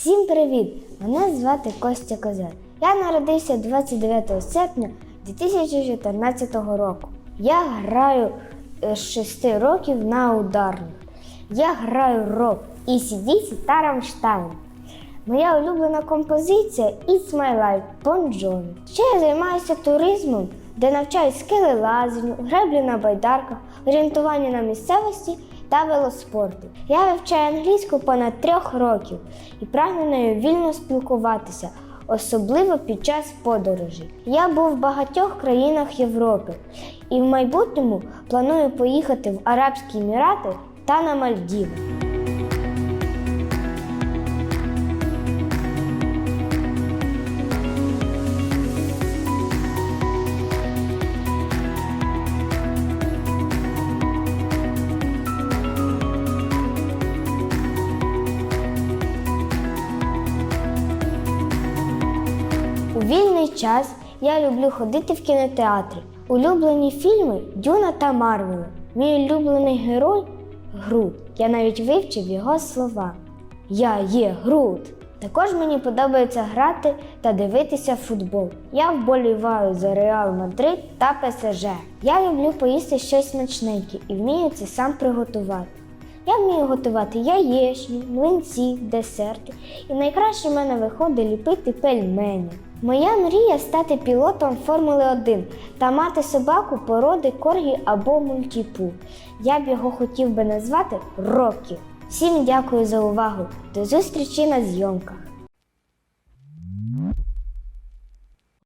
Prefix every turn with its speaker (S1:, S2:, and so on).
S1: Всім привіт! Мене звати Костя Козар. Я народився 29 серпня 2014 року. Я граю е, з 6 років на ударних. Я граю рок і ACDC та Рамштайн. Моя улюблена композиція It's My Life Bon Jovi. Ще я займаюся туризмом, де навчаю скелелазанню, греблі на байдарках, орієнтування на місцевості та велоспорту. Я вивчаю англійську понад трьох років і прагну нею вільно спілкуватися, особливо під час подорожей. Я був в багатьох країнах Європи і в майбутньому планую поїхати в Арабські Емірати та на Мальдіви. У вільний час я люблю ходити в кінотеатрі. Улюблені фільми Дюна та Марвел. Мій улюблений герой Грут. Я навіть вивчив його слова. Я є Грут. Також мені подобається грати та дивитися футбол. Я вболіваю за Реал Мадрид та ПСЖ. Я люблю поїсти щось смачненьке і вмію це сам приготувати. Я вмію готувати яєчні, млинці, десерти. І найкраще в мене виходить ліпити пельмені. Моя мрія стати пілотом Формули 1 та мати собаку породи коргі або мультіпу. Я б його хотів би назвати Рокі. Всім дякую за увагу. До зустрічі на зйомках.